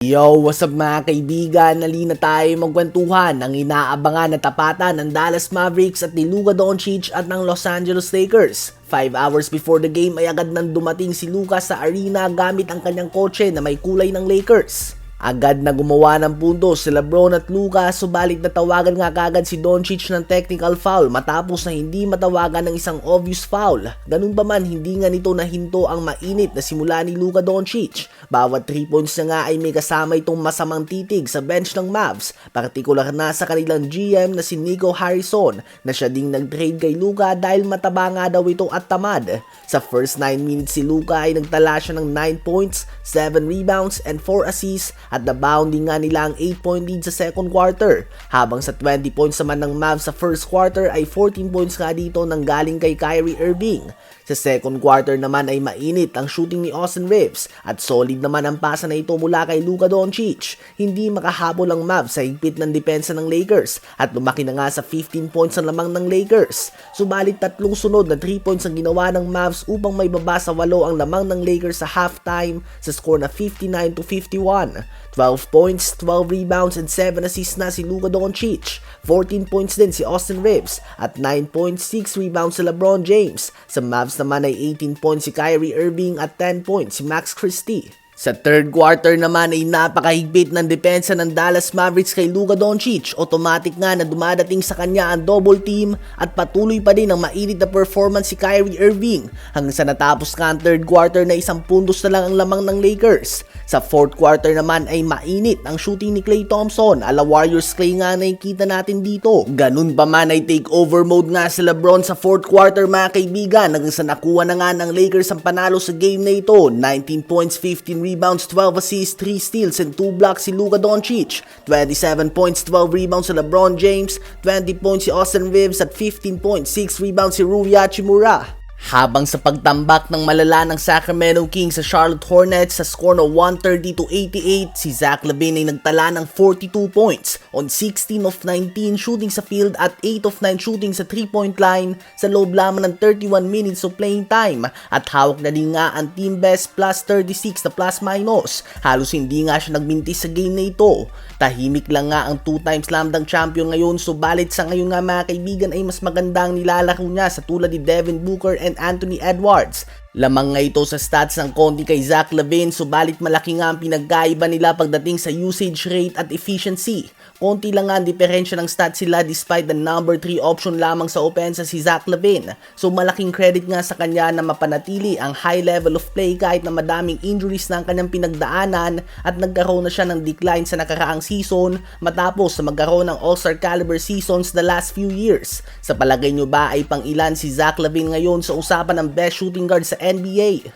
Yo, what's up mga kaibigan? Nalina tayo magkwentuhan ng inaabangan na tapatan ng Dallas Mavericks at ni Luka Doncic at ng Los Angeles Lakers. 5 hours before the game ay agad nang dumating si Luka sa arena gamit ang kanyang kotse na may kulay ng Lakers. Agad na gumawa ng puntos si Lebron at Luka subalit natawagan nga kagad si Doncic ng technical foul matapos na hindi matawagan ng isang obvious foul. Ganun pa man hindi nga nito nahinto ang mainit na simula ni Luka Doncic. Bawat 3 points na nga ay may kasama itong masamang titig sa bench ng Mavs, partikular na sa kanilang GM na si Nico Harrison na siya ding nag-trade kay Luka dahil mataba nga daw ito at tamad. Sa first 9 minutes si Luka ay nagtala siya ng 9 points, 7 rebounds, and 4 assists at nabounding nga nila ang 8 point lead sa second quarter. Habang sa 20 points naman ng Mavs sa first quarter ay 14 points nga dito nang galing kay Kyrie Irving. Sa second quarter naman ay mainit ang shooting ni Austin Reeves at solid naman ang pasa na ito mula kay Luka Doncic. Hindi makahabol ang Mavs sa higpit ng depensa ng Lakers at lumaki na nga sa 15 points ang lamang ng Lakers. Subalit tatlong sunod na 3 points ang ginawa ng Mavs upang may baba sa 8 ang lamang ng Lakers sa halftime sa score na 59 to 51. 12 points, 12 rebounds, and 7 assists na si Luka Doncic. 14 points din si Austin Reeves at 9 points, 6 rebounds si LeBron James. Sa Mavs naman ay 18 points si Kyrie Irving at 10 points si Max Christie. Sa third quarter naman ay napakahigpit ng depensa ng Dallas Mavericks kay Luka Doncic. Automatic nga na dumadating sa kanya ang double team at patuloy pa din ang mainit na performance si Kyrie Irving hanggang sa natapos nga ang third quarter na isang puntos na lang ang lamang ng Lakers. Sa fourth quarter naman ay mainit ang shooting ni Klay Thompson ala Warriors Klay nga nakikita natin dito. Ganun pa man ay takeover mode nga si Lebron sa fourth quarter mga kaibigan hanggang sa nakuha na nga ng Lakers ang panalo sa game na ito. 19 points, 15 rebounds, 12 assists, 3 steals, and 2 blocks si Luka Doncic. 27 points, 12 rebounds si LeBron James, 20 points si Austin Reeves at 15 points, 6 rebounds si Rui Hachimura. Habang sa pagtambak ng malala ng Sacramento Kings sa Charlotte Hornets sa score na 130 to 88, si Zach Lavine ay nagtala ng 42 points on 16 of 19 shooting sa field at 8 of 9 shooting sa 3-point line sa loob lamang ng 31 minutes of playing time at hawak na din nga ang team best plus 36 na plus minus. Halos hindi nga siya nagmintis sa game na ito. Tahimik lang nga ang 2 times slam dunk champion ngayon subalit sa ngayon nga mga kaibigan ay mas magandang nilalaro niya sa tulad ni Devin Booker Anthony Edwards. Lamang nga ito sa stats ng konti kay Zach Lavine subalit malaki nga ang pinagkaiba nila pagdating sa usage rate at efficiency. Konti lang nga ang diferensya ng stats sila despite the number 3 option lamang sa opensa si Zach Lavine. So malaking credit nga sa kanya na mapanatili ang high level of play kahit na madaming injuries na ang kanyang pinagdaanan at nagkaroon na siya ng decline sa nakaraang season matapos na magkaroon ng all-star caliber seasons the last few years. Sa palagay nyo ba ay pang ilan si Zach Lavine ngayon sa usapan ng best shooting guard sa NBA?